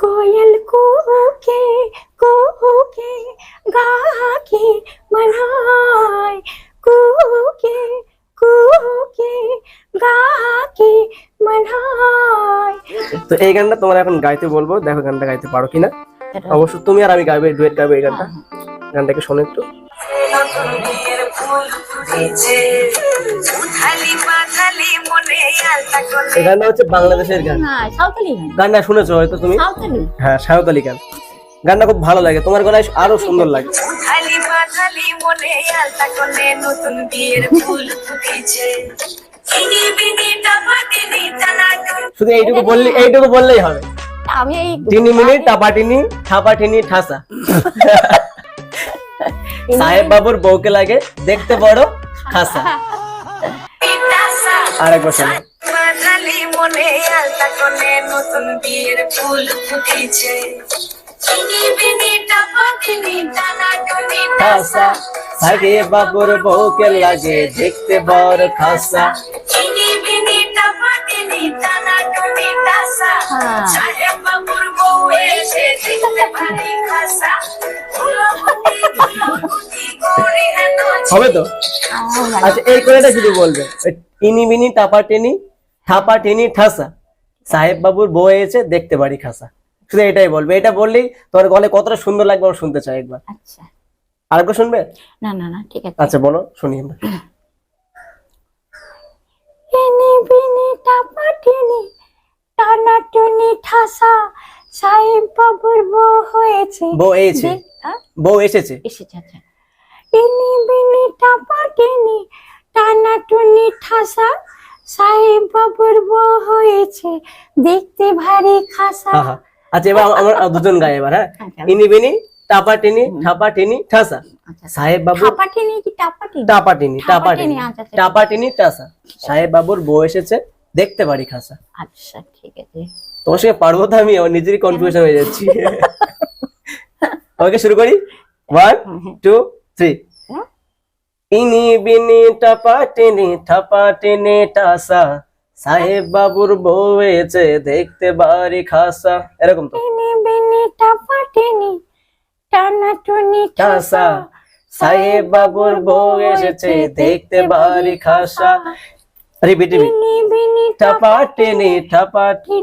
कोयल कूके कूके गाके मनाए कूके कूके गाके मनाए তো এই গানটা তোমার এখন গাইতে বলবো দেখো গানটা গাইতে পারো কিনা অবশ্য তুমি আর আমি গাইবে ডুয়েট গাইবে এই গানটা গানটাকে শোনো একটু মনে এই গানটা হচ্ছে বাংলাদেশের গান। হ্যাঁ গানটা শুনেছো হয়তো তুমি? হ্যাঁ সাঁওতালি গান। গানটা খুব ভালো লাগে। তোমার গলায় আরও সুন্দর লাগে। মনে নতুন বিয়ের ফুল ফুটেছে। শুধু এইটুকু বললে এইটুকু বললেই হবে। আমি এই টিনি মিনি টাপাটিনি ঠাপাটিনি ঠাসা। সাহেব বাবুর বউকে লাগে দেখতে বড় খাসা। আর মনে আলতা নতুন বিয়ের ফুল ফুটেছে। খাসা। সাহেব বাবুর বউকে লাগে দেখতে বড় খাসা। চিনি বিনি টাপা টিনি টানা টুনি টাসা। সাহেব বাবুর বউ এসে দেখতে পারি খাসা। হবে তো? ভালো। আচ্ছা এই কোলেটা শুধু বলবে? টিনি মিনি টাপাটিনি ঠাপাটিনি ঠাসা। সাহেব বাবুর বউ এসে দেখতে পারি খাসা শুধু এটাই বলবে। এটা বললেই তোমার গলে কতটা সুন্দর লাগবে আমি শুনতে চাই একবার। আচ্ছা। আরেকবার শুনবে? না না না ঠিক আছে। আচ্ছা বলো শুনি আমরা এনি বিনি টাপাটিনি টানাটুনি ঠাসা সাহেব বাবুর বউ হয়েছে। বউ এসেছে। হ্যাঁ? বউ এসেছে। এসেছে আচ্ছা। ইনি বিনি টাপাটিনি টানাটুনি ঠাসা সাহেব বাবুর বউ হয়েছে। দেখতে ভারী খাসা। আচ্ছা এবার আমার দুজন গায়ে এবার হ্যাঁ? আচ্ছা। ইনি বিনি টাপাটিনি ঠাপাটিনি ঠাসা। আচ্ছা সাহেব বাবু টাপাটিনি কি টাপাটিনি টাপাটিনি টাপাটিনি টাপাটিনি, আচ্ছা, আচ্ছা। টাসা সাহেব বাবুর বউ এসেছে। দেখতে পারি খাসা আচ্ছা ঠিক আছে। তোমার সঙ্গে পারব তো আমি আমার নিজেরই কনফিউশন হয়ে যাচ্ছি। ওকে শুরু করি? One two three? ইনি বিনি টাপাটিনি ঠাপাটিনি টাসা। সাহেব বাবুর বউ এসেছে দেখতে বাড়ি খাসা। এরকম তো। ইনি বিনি ঠাসা ঠাসা সাহেব বাবুর বউ এসেছে দেখতে বাড়ি খাসা। রিপিট রিপিট টাপাটিনি টাপাটি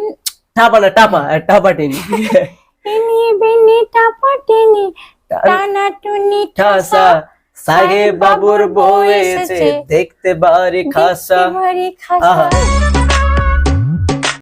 টাপাটিনি টাপা না টাপা বিনি টাপাটিনি টানাটুনি খাসা সাহেব বাবুর বউ এসেছে। দেখতে বাড়ি খাসা। খাসা।